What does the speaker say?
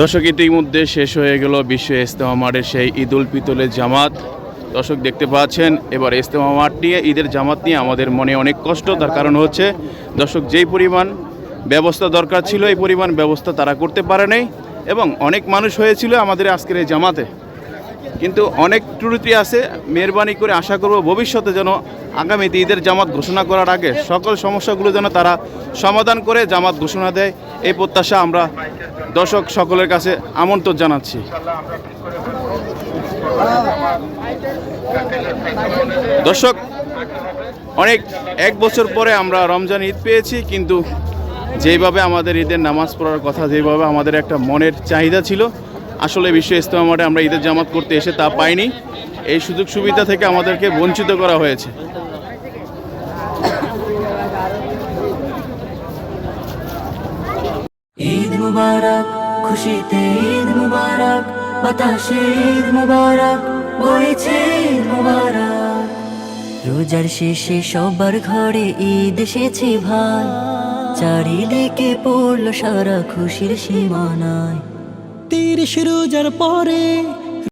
দর্শক, ইতিমধ্যে শেষ হয়ে গেল বিশ্ব ইস্তেমা মাঠের সেই ঈদ উল ফিতরের জামাত। দর্শক, দেখতে পাচ্ছেন, এবার ইস্তেমা মাঠ নিয়ে, ঈদের জামাত নিয়ে আমাদের মনে অনেক কষ্ট। তার কারণ হচ্ছে, দর্শক, যেই পরিমাণ ব্যবস্থা দরকার ছিল, এই পরিমাণ ব্যবস্থা তারা করতে পারে নাই এবং অনেক মানুষ হয়েছিল আমাদের আজকের এই জামাতে। কিন্তু অনেক ত্রুটি আছে। মেহরবানি করে আশা করব ভবিষ্যতে যেন আগামীতে ঈদের জামাত ঘোষণা করার আগে সকল সমস্যাগুলো যেন তারা সমাধান করে জামাত ঘোষণা দেয়, এই প্রত্যাশা আমরা দর্শক সকলের কাছে আমন্ত্রণ জানাচ্ছি। দর্শক, অনেক এক বছর পরে আমরা রমজান ঈদ পেয়েছি, কিন্তু যেইভাবে আমাদের ঈদের নামাজ পড়ার কথা, যেভাবে আমাদের একটা মনের চাহিদা ছিল, আসলে বিশ্ব ইস্তেমা মাঠে আমরা ঈদের জামাত করতে এসে তা পাইনি। এই সুযোগ সুবিধা থেকে আমাদেরকে বঞ্চিত করা হয়েছে। ঈদ মুবারক, খুশিতে ঈদ মুবারক, বাতাসে ঈদ মুবারক, বইছে ঈদ মুবারক। রোজার শেষে সবার ঘরে ঈদ এসেছে ভাই। চারিদিকে পড়ল সারা খুশির সীমানায়। তিরিশ রোজার পরে